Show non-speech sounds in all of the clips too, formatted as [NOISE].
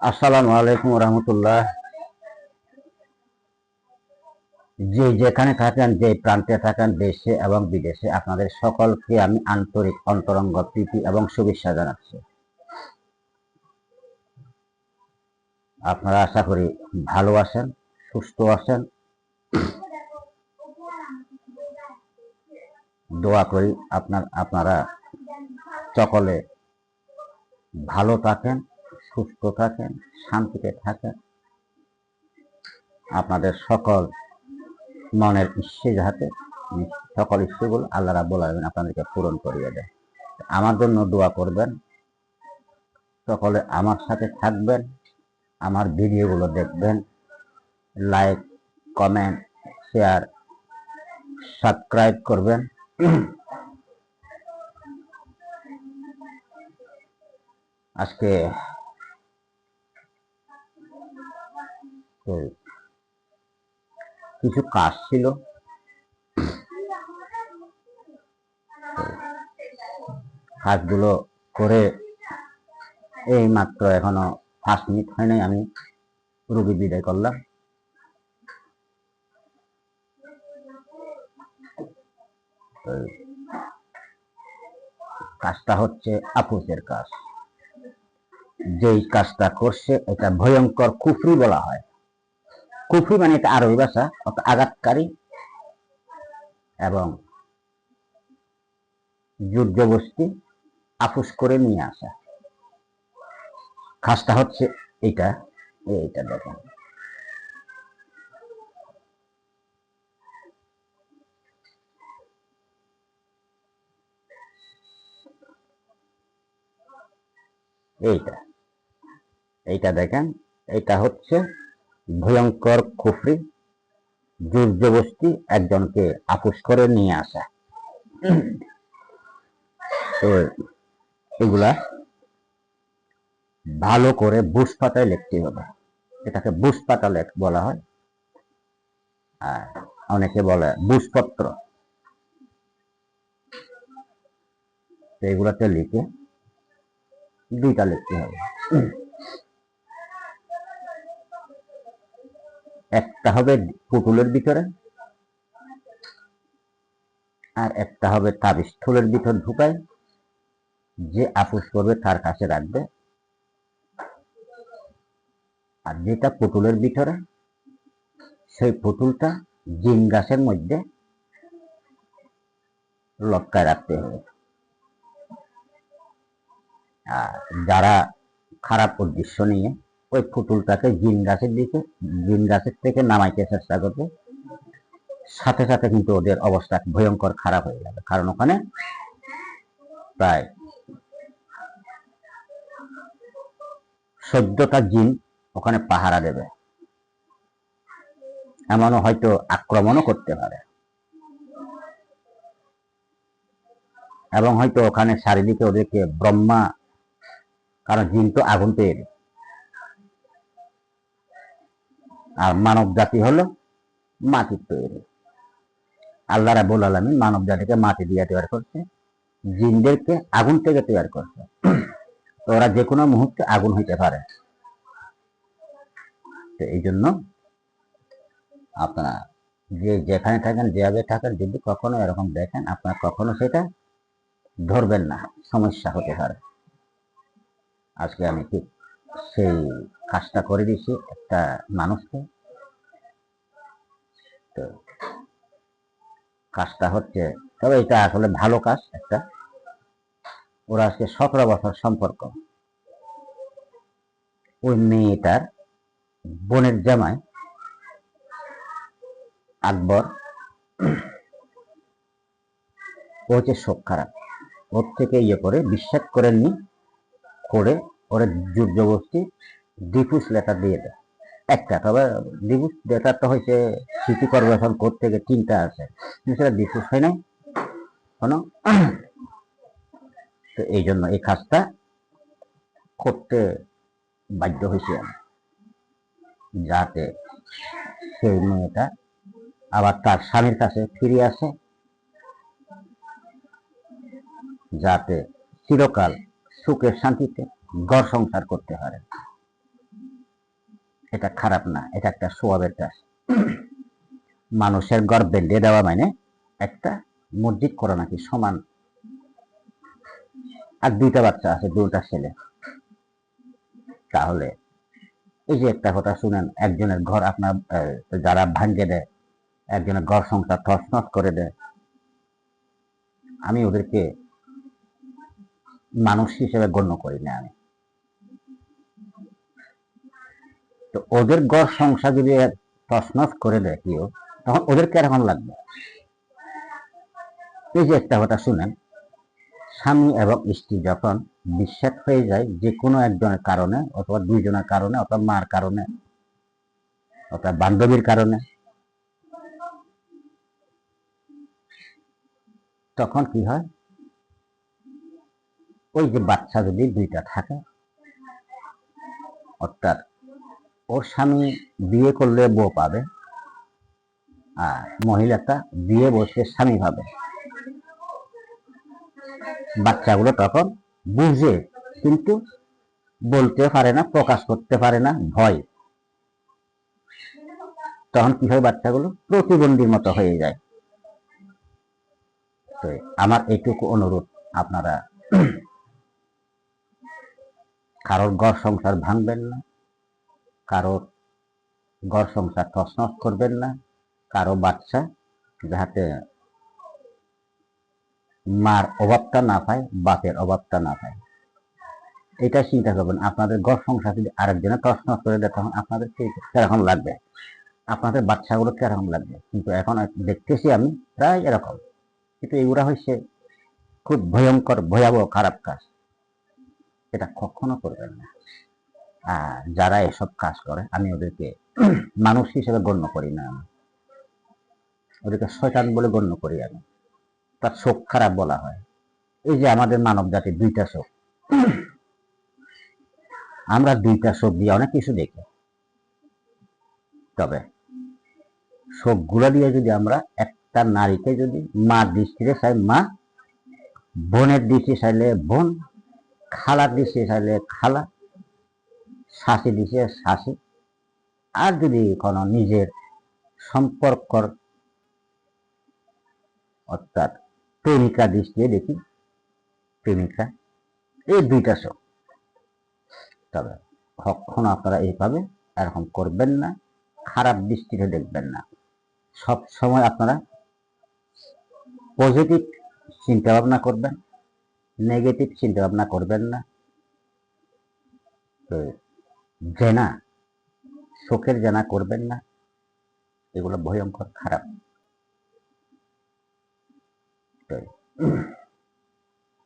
আসসালামু আলাইকুম রহমতুল্লাহ। যে যেখানে থাকেন, যে প্রান্তে থাকেন, দেশে এবং বিদেশে, আপনাদের সকলকে আমি আন্তরিক, অন্তরঙ্গ প্রীতি এবং শুভেচ্ছা জানাচ্ছি। আপনারা আশা করি ভালো আছেন, সুস্থ আছেন। দোয়া করি আপনার, আপনারা সকলে ভালো থাকেন, সুস্থ থাকেন, শান্তিতে থাকেন। আপনাদের সকল মনের ইচ্ছে যাহাতে সকল ইচ্ছেগুলো আল্লাহ আলামিন আপনাদেরকে পূরণ করিয়ে দেয় আমার জন্য দোয়া করবেন। সকলে আমার সাথে থাকবেন, আমার ভিডিওগুলো দেখবেন। লাইক কমেন্ট শেয়ার সাবস্ক্রাইব করবেন। [CLEARS THROAT] আজকে কিছু কাজ ছিল। কাজগুলো করে এই মাত্র এখনও পাঁচ মিনিট হয় নাই, আমি রুগী বিদায় করলাম। কাজটা হচ্ছে আপুসের কাজ। যেই কাজটা করছে, এটা ভয়ঙ্কর কুফরি বলা হয়। কুফরি মানে এটা আরবি ভাষা আঘাতকারী এবং যুদ্ধবস্তি আপুস করে নিয়ে আসা। কাজটা হচ্ছে এটা, এইটা দেখেন। এইটা। এইটা দেখেন এটা হচ্ছে ভয়ঙ্কর খুফরি যুদ্ধবস্তি একজনকে আপুস করে নিয়ে আসা। তো এগুলা ভালো করে বুস পাতায় লিখতে হবে। এটাকে বুস পাতা লেখ বলা হয়। আর অনেকে বলে বুসপত্র এগুলাতে লিখে দুইটা লিখতে হবে। একটা হবে পুতুলের ভিতরে, আর একটা হবে তাবিজ থুলের ভিতর ঢুকায়, যে আপোষ করবে তার কাছে রাখবে। আর যেটা পুতুলের ভিতরে, সেই পুতুলটা জিন গাছের মধ্যে লটকায় রাখতে হবে। যারা খারাপ উদ্দেশ্য নিয়ে ওই পুতুলটাকে জিন গাছের দিকে, জিন গাছের থেকে নামাইতে চেষ্টা করবে। সাথে সাথে কিন্তু ওদের অবস্থা ভয়ঙ্কর খারাপ হয়ে যাবে। কারণ ওখানে প্রায় চোদ্দটা জিন ওখানে পাহারা দেবে। এমনও হয়তো আক্রমণও করতে পারে। এবং হয়তো ওখানে চারিদিকে ওদেরকে ব্রহ্মা কারণ জিন তো আগুন তৈরি আর মানব জাতি হলো মাটির তৈরি। আল্লাহ রাবুল আলমী মানব জাতিকে মাটি দিয়ে তৈরি করছে, জিনদেরকে আগুন থেকে তৈরি করছে। তো ওরা যে কোনো মুহূর্তে আগুন হইতে পারে। তো এই জন্য আপনারা যে যেখানে থাকেন, যেভাবে থাকেন, যদি কখনো এরকম দেখেন, আপনারা কখনো সেটা ধরবেন না, সমস্যা হতে পারে। আজকে আমি ঠিক সেই কাজটা করে দিয়েছি, একটা মানুষকে। তো কাজটা হচ্ছে, তবে এটা আসলে ভালো কাজ একটা। ওরা আজকে সতেরো বছর সম্পর্ক। ওই মেয়েটার বোনের জামাই আকবর। ও হচ্ছে শোক খারাপ। ওর থেকে ইয়ে করে, বিশ্বাস করেননি, করে ওরা যুদ্ধবস্তি ডিফুস লেটার দিয়ে দেয়। একটা তবে ডিফুস লেটারটা হয়েছে সিটি কর্পোরেশন কোর্ট থেকে তিনটা আছে। সেটা ডিফুস হয় নাই। কোনো তো এই জন্য এই কাজটা করতে বাধ্য হয়েছি আমি। যাতে সেই মেয়েটা আবার তার স্বামীর কাছে ফিরে আসে। যাতে চিরকাল সুখের শান্তিতে ঘর সংসার করতে পারে এটা খারাপ না, এটা একটা সোয়াবের কাজ মানুষের ঘর বেঁধে দেওয়া মানে একটা মসজিদ করা নাকি সমান। আর দুইটা বাচ্চা আছে দুটা ছেলে। তাহলে এই যে একটা কথা শুনেন, একজনের ঘর আপনার যারা ভাঙ্গে দেয়, একজনের ঘর সংসার তছনছ করে দেয়। আমি ওদেরকে মানুষ হিসেবে গণ্য করি না আমি। তো ওদের ঘর সংসার যদি তছনছ করে দেয় কেউ, তখন ওদের কেরকম লাগবে? এই যে একটা কথা শুনেন, স্বামী এবং স্ত্রী যখন বিচ্ছেদ হয়ে যায় যে কোনো একজনের কারণে অথবা দুইজনের কারণে অথবা মার কারণে অথবা বান্ধবীর কারণে, তখন কি হয়? ওই যে বাচ্চা যদি দুইটা থাকে, অর্থাৎ ওর স্বামী বিয়ে করলে বউ পাবে আর মহিলাটা বিয়ে বসে স্বামী পাবে। বাচ্চাগুলো তখন বুঝে কিন্তু বলতে পারে না, প্রকাশ করতে পারে না, ভয়। তখন কি হয়, বাচ্চাগুলো প্রতিবন্ধীর মতো হয়ে যায়। তো আমার এইটুকু অনুরোধ আপনারা। কারোর ঘর সংসার ভাঙবেন না। কারোর ঘর সংসার তছনছ করবেন না, কারও বাচ্চা যাতে মার অভাবটা না পায়, বাপের অভাবটা না পায়। এটা চিন্তা করবেন, আপনাদের ঘর সংসার যদি আরেকজনে তছনছ করে দেয়, তখন আপনাদের কীরকম লাগবে? আপনাদের বাচ্চাগুলো কীরকম লাগবে? কিন্তু এখন দেখতেছি আমি প্রায় এরকম। কিন্তু এগুলা হচ্ছে খুব ভয়ঙ্কর, ভয়াবহ, খারাপ কাজ। এটা কখনো করবেন না। যারা এসব কাজ করে, আমি ওদেরকে [CLEARS THROAT] মানুষ হিসেবে গণ্য করি না ওদেরকে শয়তান বলে গণ্য করি আমি। তার চোখ খারাপ বলা হয়। এই যে আমাদের মানব জাতির দুইটা চোখ [CLEARS THROAT] আমরা দুইটা চোখ দিয়ে অনেক কিছু দেখি। তবে চোখগুলো দিয়ে যদি আমরা একটা নারীকে যদি মা দৃষ্টিতে চাই, মা বোনের দৃষ্টি চাইলে বোন, খালার দৃষ্টি চাইলে খালা শাশি দিছে শাশি আর যদি কোনো নিজের সম্পর্কর অর্থাৎ প্রেমিকা দৃষ্টিতে দেখি, প্রেমিকা, এই দুইটা চোখ তবে কখনো আপনারা এইভাবে এরকম করবেন না, খারাপ দৃষ্টিতে দেখবেন না। সব সময় আপনারা পজিটিভ চিন্তা ভাবনা করবেন, নেগেটিভ চিন্তা ভাবনা করবেন না। তো জেনা চোখের জেনা করবেন না, এগুলো ভয়ঙ্কর, খারাপ।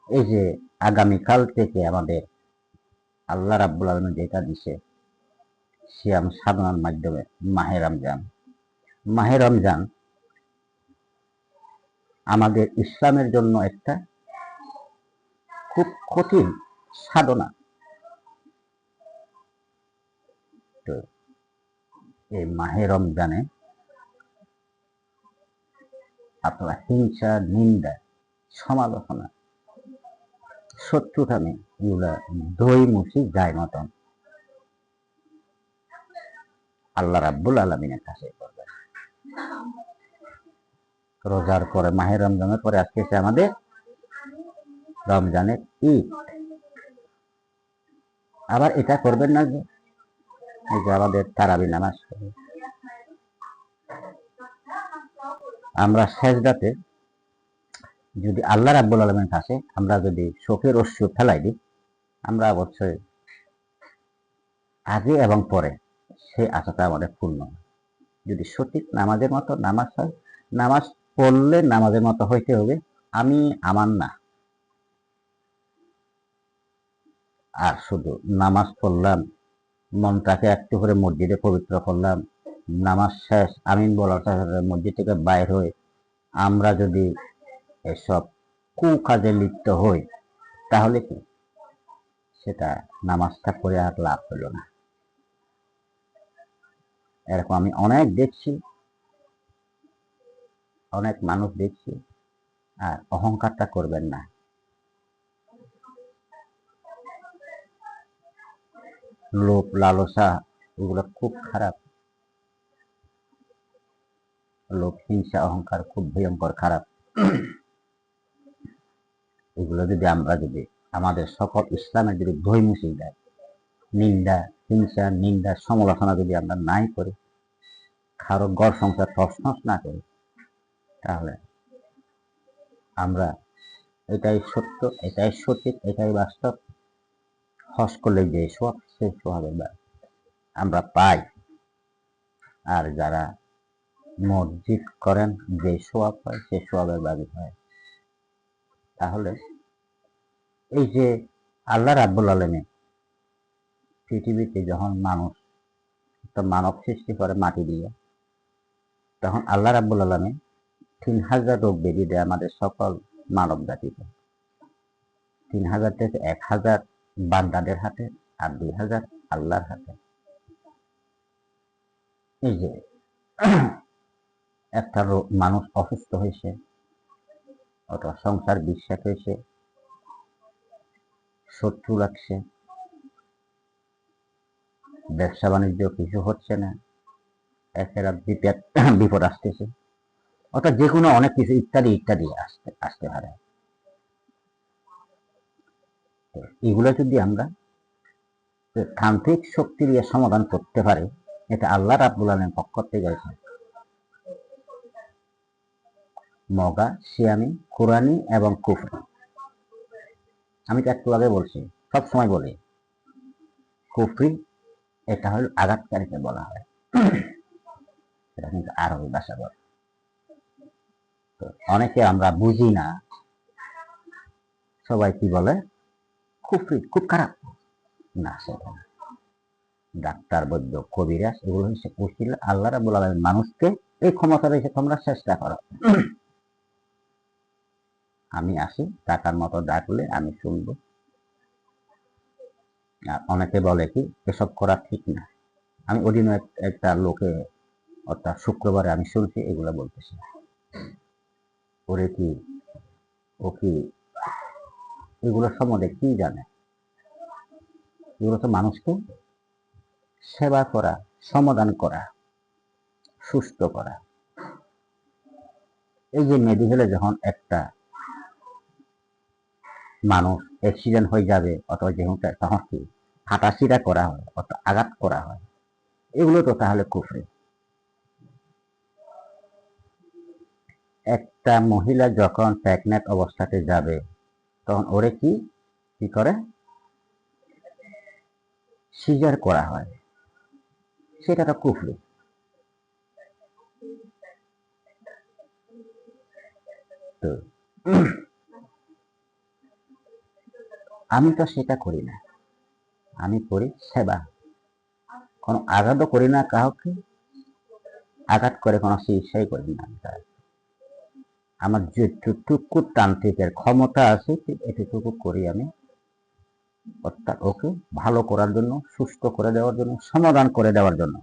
এই যে আগামীকাল থেকে আমাদের আল্লাহ রাব্বুল আলমী যেটা দিছে, সিয়াম সাধনার মাধ্যমে, মাহে রমজান। মাহে রমজান আমাদের ইসলামের জন্য একটা খুব কঠিন সাধনা তো এই মাহে রমজানে আপনারা হিংসা, নিন্দা, সমালোচনা শত্রুতামি এগুলা দই মুছি যায় মতন। আল্লাহ রাব্বুল আলমিনের কাছে করবে রোজার পরে, মাহে রমজানের পরে, আজকে এসে আমাদের রমজানের ঈদ। আবার এটা করবেন না যে এই যে আমাদের তারাবি নামাজ পড়ে। আমরা শেষদাতে যদি আল্লাহ রাব্বুল আলমের কাছে আমরা যদি শোকের অশ্রু ফেলাই দিই, আমরা অবশ্যই আগে এবং পরে সেই আশাটা আমাদের পূর্ণ হয়। যদি সঠিক নামাজের মতো নামাজ হয়, নামাজ পড়লে নামাজের মতো হইতে হবে, আমি আমার না আর শুধু নামাজ পড়লাম মনটাকে একটু করে মসজিদে পবিত্র করলাম। নামাজ শেষ, আমিন বলার সাথে মসজিদ থেকে বাইর হয়ে আমরা যদি এসব কুকাজে লিপ্ত হই, তাহলে কি? সেটা নামাজটা করে আর লাভ হলো না। এরকম আমি অনেক দেখছি, অনেক মানুষ দেখছি, আর অহংকারটা করবেন না। লোভ, লালসা, এগুলো খুব খারাপ। লোভ, হিংসা, অহংকার খুব ভয়ঙ্কর, খারাপ। এগুলো যদি আমরা যদি আমাদের সকল ইসলামের যদি ধৈ মুছিয়ে দেয়, নিন্দা, হিংসা, নিন্দা, সমালোচনা যদি আমরা নাই করি, কারও গড় সংসার তছনছ না করি, তাহলে আমরা এটাই সত্য, এটাই সঠিক, এটাই বাস্তব হস করলে যে সব সে সোহাবের বা আমরা পাই। আর যারা মসজিদ করেন, যে সোয়াব হয়, সে সোয়াবের বাড়ি হয়। তাহলে এই যে আল্লাহ রাব্বুল আলমী পৃথিবীতে যখন মানুষ একটা মানব সৃষ্টি করে মাটি দিয়ে, তখন আল্লাহ রাব্বুল আলমী তিন হাজার রোগ বেরিয়ে দেয় আমাদের সকল মানব জাতিকে তিন হাজার থেকে এক হাজার বান্দাদের হাতে আর দুই হাজার আল্লাহর হাতে। এই যে, একটা মানুষ অসুস্থ হয়েছে, অথবা সংসার বিশ্বাস হয়েছে, শত্রু লাগছে, ব্যবসা বাণিজ্য কিছু হচ্ছে না এছাড়া বিপদ বিপদ আসতেছে, অর্থাৎ যে কোনো অনেক কিছু ইত্যাদি ইত্যাদি আসতে আসতে পারে। এগুলো যদি আমরা তান্ত্রিক শক্তি দিয়ে সমাধান করতে পারি, এটা আল্লাহ রাব্বুল আলমের পক্ষ থেকে হয়েছে মগা, শিয়ামি, কোরআনি এবং কুফরি। আমি তো একটু আগে বলছি, সব সময় বলি, কুফরি এটা হল আঘাতকারীকে বলা হয়। এটা কিন্তু আরবি ভাষা বলে। অনেকে আমরা বুঝি না, সবাই কি বলে? কুফরি খুব খারাপ। না সেটা না। ডাক্তার, বৈদ্য কবিরাজ এগুলো হচ্ছে উচিল আল্লাহ রাবুল আলমীর মানুষকে এই ক্ষমতা রেখে তোমরা চেষ্টা করো। আমি আসি, টাকার মতো ডাকলে আমি শুনব। আর অনেকে বলে কি, এসব করা ঠিক না। আমি ওদিন একটা লোকে, অর্থাৎ শুক্রবারে আমি শুনছি, এগুলো বলতেছি। ওরে কি, ও কি এগুলো সম্বন্ধে কি জানে। এগুলো তো মানুষকে সেবা করা, সমাধান করা, সুস্থ করা। এই যে মেডিকেলে যখন একটা মানুষ অ্যাক্সিডেন্ট হয়ে যাবে অথবা যেমন তখন কি হাঁটাচিরা করা হয় অথবা আঘাত করা হয়, এগুলো তো তাহলে কুফরি। একটা মহিলা যখন প্রেগনেন্ট অবস্থাতে যাবে তখন ওরে কি কি করে? সিজার করা হয়। সেটা তো কুফরি। তো, আমি তো সেটা করি না। আমি করি সেবা। কোনো আঘাতও করি না কাউকে। আঘাত করে কোনো চিকিৎসাই করি না আমি। আমার যেটুকু তান্ত্রিকের ক্ষমতা আছে এটুকু করি আমি। অর্থাৎ ওকে ভালো করার জন্য, সুস্থ করে দেওয়ার জন্য, সমাধান করে দেওয়ার জন্য।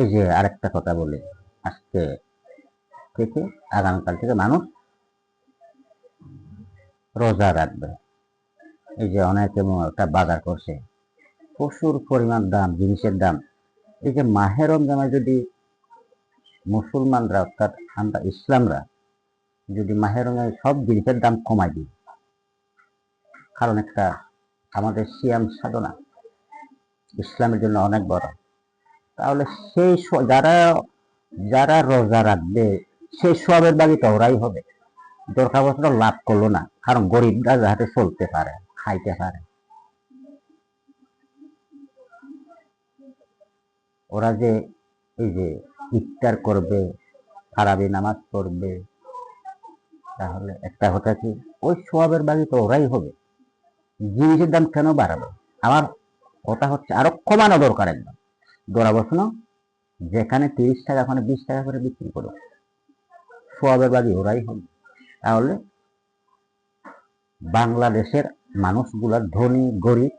এই যে আরেকটা কথা বলি, আজকে থেকে, আগামীকাল থেকে মানুষ রোজা রাখবে। এই যে অনেকে একটা বাজার করছে। প্রচুর পরিমাণ দাম, জিনিসের দাম। এই যে মাহের রমজানে যদি মুসলমানরা, অর্থাৎ আমরা ইসলামরা, যদি মাহের রমজানে সব জিনিসের দাম কমাই দিই, কারণ একটা আমাদের সিয়াম সাধনা ইসলামের জন্য অনেক বড়, তাহলে সেই যারা যারা রোজা রাখবে, সেই সবের বাড়িতে ওরাই হবে। দরকার লাভ করল না, কারণ গরিবরা যাতে চলতে পারে, খাইতে পারে। ওরা যে এই যে ইফতার করবে তারাবি নামাজ পড়বে, তাহলে একটা কথা কি, ওই সোয়াবের বাড়ি তো ওরাই হবে। জিনিসের দাম কেন বাড়াবে? আমার কথা হচ্ছে আরও কমানো দরকার একদম। দোরা বসন যেখানে তিরিশ টাকা, ওখানে বিশ টাকা করে বিক্রি করো। সোয়াবের বাড়ি ওরাই হবে। তাহলে বাংলাদেশের মানুষগুলার ধনী, গরিব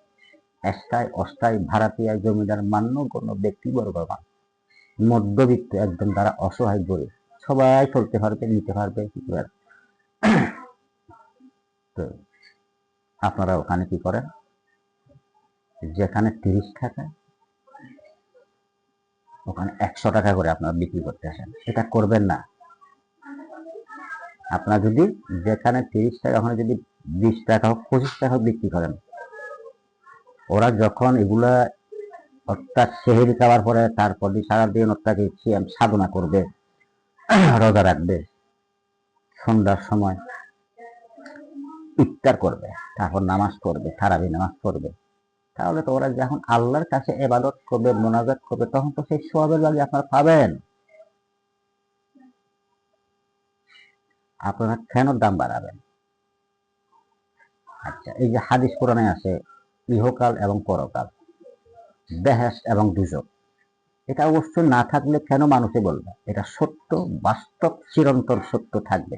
স্থায়ী অস্থায়ী ভাড়াটিয়া জমিদার মান্য কোনো ব্যক্তিবর্গ বা মধ্যবিত্ত একদম তারা অসহায় গরিব। সবাই চলতে পারবে, নিতে পারবে তো আপনারা ওখানে কি করেন? যেখানে তিরিশ টাকা, ওখানে একশো টাকা করে আপনারা বিক্রি করতে আসেন। এটা করবেন না। আপনারা যদি যেখানে তিরিশ টাকা, ওখানে যদি বিশ টাকা হোক, পঁচিশ টাকা বিক্রি করেন ওরা যখন এগুলা অর্থাৎ সেহেরি খাওয়ার পরে তারপর সারাদিন অর্থাৎ সিয়াম সাধনা করবে, রোজা রাখবে, সন্ধ্যার সময় ইফতার করবে, তারপর নামাজ পড়বে তারাবি নামাজ পড়বে। তাহলে তো ওরা যখন আল্লাহর কাছে এবাদত করবে, মোনাজাত করবে, তখন তো সেই সোয়াবের লাগে আপনারা পাবেন। আপনারা কেন দাম বাড়াবেন? আচ্ছা এই যে হাদিস কোরআনে আছে ইহকাল এবং পরকাল বেহেস এবং দুজক এটা অবশ্য না থাকলে কেন মানুষে বলবে? এটা সত্য, বাস্তব, চিরন্তন সত্য থাকবে।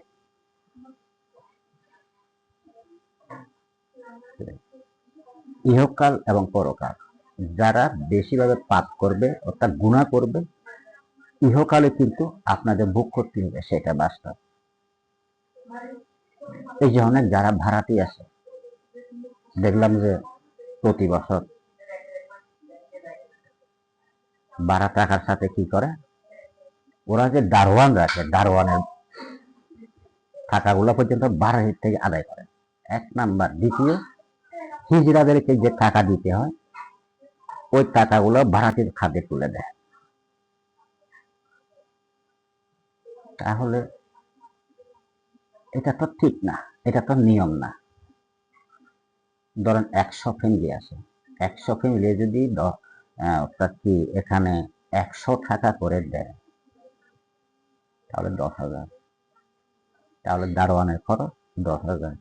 ইহকাল এবং পরকাল, যারা বেশিভাবে পাপ করবে অর্থাৎ গুণা করবে, ইহকালে কিন্তু আপনাদের ভোগ করতে হবে, সেটা বাস্তব। এই যে অনেক যারা ভাড়াটি আছে, দেখলাম যে প্রতি বছর বাড়া টাকার সাথে কি করে? ওরা যে দারোয়ান রাখে, দারোয়ানের টাকাগুলো পর্যন্ত বারো থেকে আদায় করে। এক নাম্বার। দ্বিতীয়, হিজড়াদেরকে যে টাকা দিতে হয়, ওই টাকাগুলো ভাড়াটির খাতে তুলে দেয়। তাহলে এটা তো ঠিক না, এটা তো নিয়ম না। ধরেন একশো ফ্যামিলি আছে একশো ফ্যামিলি যদি কি এখানে একশো টাকা করে দেয়, তাহলে দশ হাজার। তাহলে দারোয়ানের খরচ দশ হাজার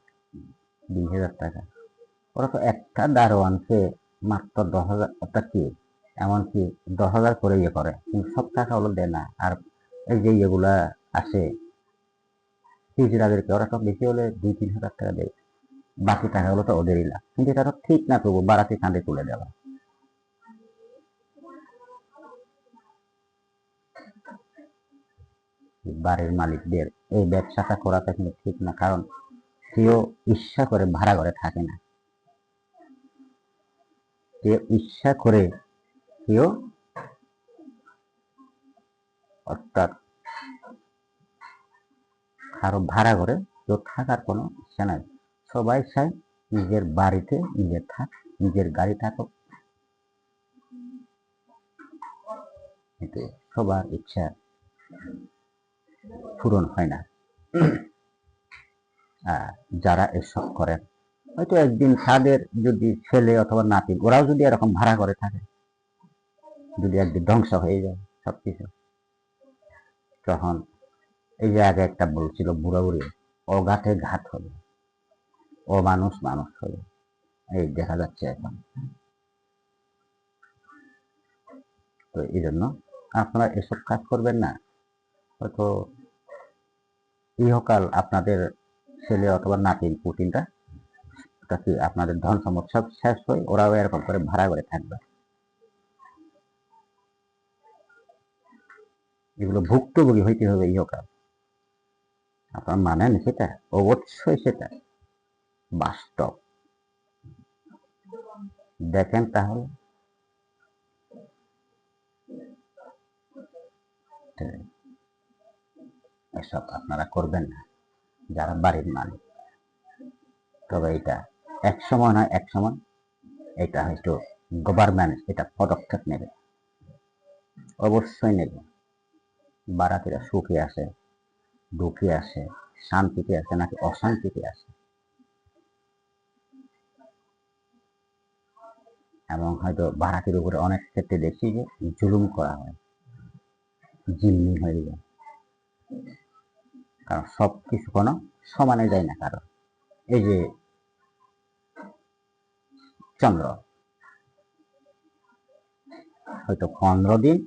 বিশ হাজার টাকা। ওরা তো একটা দারোয়ানকে মাত্র দশ হাজার, অর্থাৎ কি, এমনকি দশ হাজার করে ইয়ে করে, কিন্তু সব টাকা হলো দেয় না। আর এই যে ইয়েগুলা আসে, হিজড়াদেরকে, ওরা তো বেশি হলে দুই, তিন হাজার টাকা দেয়। বাকি টাকাগুলো তো ওদেরই না কিন্তু এটা তো ঠিক না তবু বাড়াতে কাঁধে তুলে দেওয়া। বাড়ির মালিকদের এই ব্যবসাটা করাটা কিন্তু ঠিক না, কারণ কেউ ইচ্ছা করে ভাড়া ঘরে থাকে না। কেউ ইচ্ছা করে কেউ অর্থাৎ কারও ভাড়া ঘরে কেউ থাকার কোনো ইচ্ছা নাই। সবাই চায় নিজের বাড়িতে নিজের থাক, নিজের গাড়ি থাকুক। কিন্তু সবার ইচ্ছা পূরণ হয় না। যারা এসব করেন হয়তো একদিন তাদের যদি ছেলে অথবা নাতি, ওরাও যদি এরকম ভাড়া করে থাকে, যদি একদিন ধ্বংস হয়ে যায় সবকিছু। তখন এই যে আগে একটা বলছিল বুড়া বুড়ি অঘাতে ঘাত হবে। ও মানুষ হবে এই দেখা যাচ্ছে এখন। তো এই জন্য আপনারা এসব কাজ করবেন না। হয়তো ইহকাল আপনাদের ছেলে অথবা নাতিন, পুতিনটা কি আপনাদের ধন সম্পদ সব শেষ হয় ওরাও এরকম করে ভাড়া করে থাকবে? এগুলো ভুক্তভোগী হইতে হবে ইহকাল। আপনার মানেন সেটা? অবশ্যই সেটা। বাস্তব। দেখেন তাহলে। এসব আপনারা করবেন না, যারা বাড়ির মালিক। তবে এটা এক সময় নয়, এক সময় এটা হয়তো গভর্নমেন্ট এটা পদক্ষেপ নেবে। অবশ্যই নেবে। বারাতিরা সুখে আসে দুঃখে আসে শান্তিতে আসে নাকি অশান্তিতে আসে এবং হয়তো ভাড়াটির উপরে অনেক ক্ষেত্রে দেখি যে জুলুম করা হয়। জিম্মি হয়ে যায়। কারণ সব কিছু কোনো সমানে যায় না কারণ এই যে চন্দ্র। হয়তো পনেরো দিন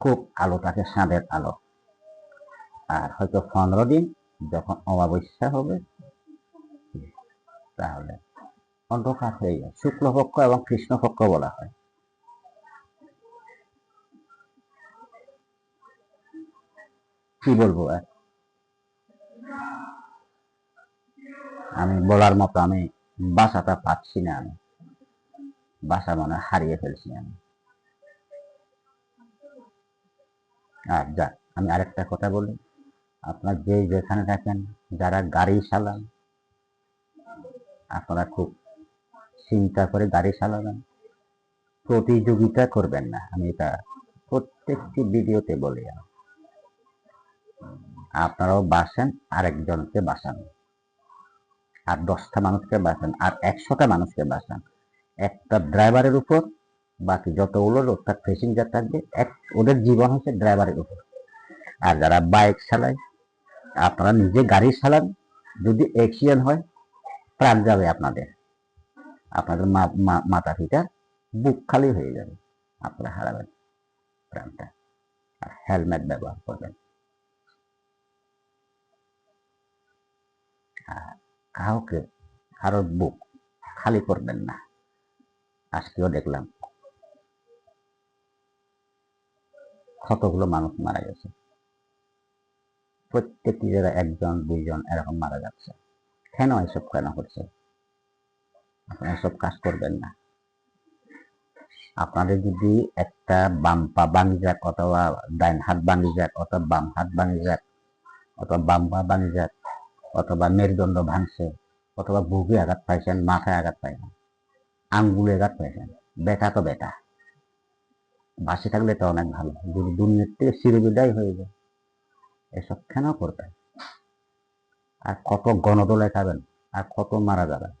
খুব আলো থাকে সাঁদের আলো। আর হয়তো পনেরো দিন যখন অমাবস্যা হবে, তাহলে অন্ধকার হয়ে যায়। শুক্লপক্ষ এবং কৃষ্ণপক্ষ বলা হয়। কি বলব আর? আমি বলার মতো আমি বাসাটা পাচ্ছি না আমি। বাসা মনে হারিয়ে ফেলছি আমি। আর যা, আমি আরেকটা কথা বলি। আপনার যে যেখানে থাকেন, যারা গাড়ি চালান, আপনারা খুব চিন্তা করে গাড়ি চালাবেন। প্রতিযোগিতা করবেন না, আমি এটা প্রত্যেকটি ভিডিওতে বলি আপনারাও বাসেন, আরেকজনকে বাসান। আর দশটা মানুষকে বাঁচান আর একশোটা মানুষকে বাঁচান একটা ড্রাইভারের উপর, বাকি যতগুলো লোক তার প্যাসেঞ্জার থাকবে, এক, ওদের জীবন হচ্ছে ড্রাইভারের উপর। আর যারা বাইক চালায়, আপনারা নিজে গাড়ি চালান, যদি অ্যাক্সিডেন্ট হয়, প্রাণ যাবে আপনাদের। আপনাদের মাথা পিতা বুক খালি হয়ে যাবে আপনারা হারাবেন প্রাণটা। আর হেলমেট ব্যবহার করবেন। কাউকে কারোর বুক খালি করবেন না। আজকেও দেখলাম কতগুলো মানুষ মারা গেছে। প্রত্যেকটি যারা একজন, দুইজন এরকম মারা যাচ্ছে। কেন এসব কেন করছে আপনারা এসব কাজ করবেন না। আপনাদের যদি একটা বাম পা ভাঙি যাক অথবা ডাইন হাত ভাঙি যাক অথবা বাম হাত ভাঙি যাক অথবা বাম পা ভাঙি যাক অথবা মেরুদণ্ড ভাঙছে অথবা বুকে আঘাত পাইছেন, মাথায় আঘাত পাইছেন, আঙ্গুলে আঘাত পাইছেন বেটা তো বেটা বাসে থাকলে তো অনেক ভালো, যদি দুনিয়ার থেকে চিরবিদায় হয়ে যায়, এসব কেন করবেন? আর কত গণদলে খাবেন, আর কত মারা যাবেন?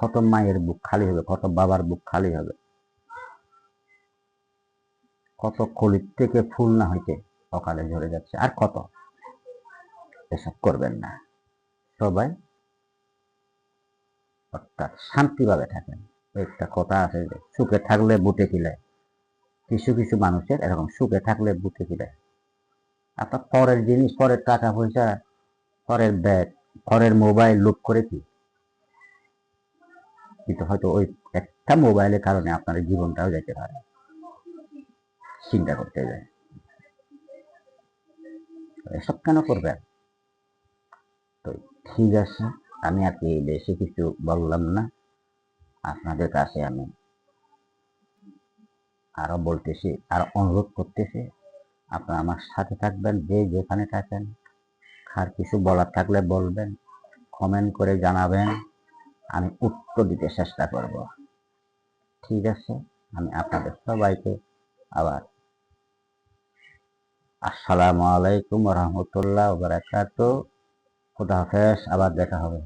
কত মায়ের বুক খালি হবে কত বাবার বুক খালি হবে। কত কলির থেকে ফুল না হইতে সকালে ঝরে যাচ্ছে, আর কত? এসব করবেন না। সবাই অর্থাৎ শান্তিভাবে থাকেন। একটা কথা আছে যে, সুখে থাকলে বুটে কিলায় কিছু কিছু মানুষের এরকম সুখে থাকলে বুটে কিলায় আপনার পরের জিনিস, পরের টাকা পয়সা, পরের ব্যাগ, পরের মোবাইল লুট করে কি? কিন্তু হয়তো ওই একটা মোবাইলের কারণে আপনার জীবনটাও যেতে পারে। চিন্তা করতে যায় এসব কেন করবেন? তো ঠিক আছে, আমি আর কি বেশি কিছু বললাম না। আপনাদের কাছে আমি আরও বলতেছি, আর অনুরোধ করতেছি, আপনারা আমার সাথে থাকবেন, যে যেখানে থাকেন। আর কিছু বলার থাকলে বলবেন কমেন্ট করে জানাবেন। আমি উত্তর দিতে চেষ্টা করব। ঠিক আছে? আমি আপনাদের সবাইকে আবার আসসালামু আলাইকুম রহমতুল্লাহ বারাকাত খুদা হাফেজ, আবার দেখা হবে।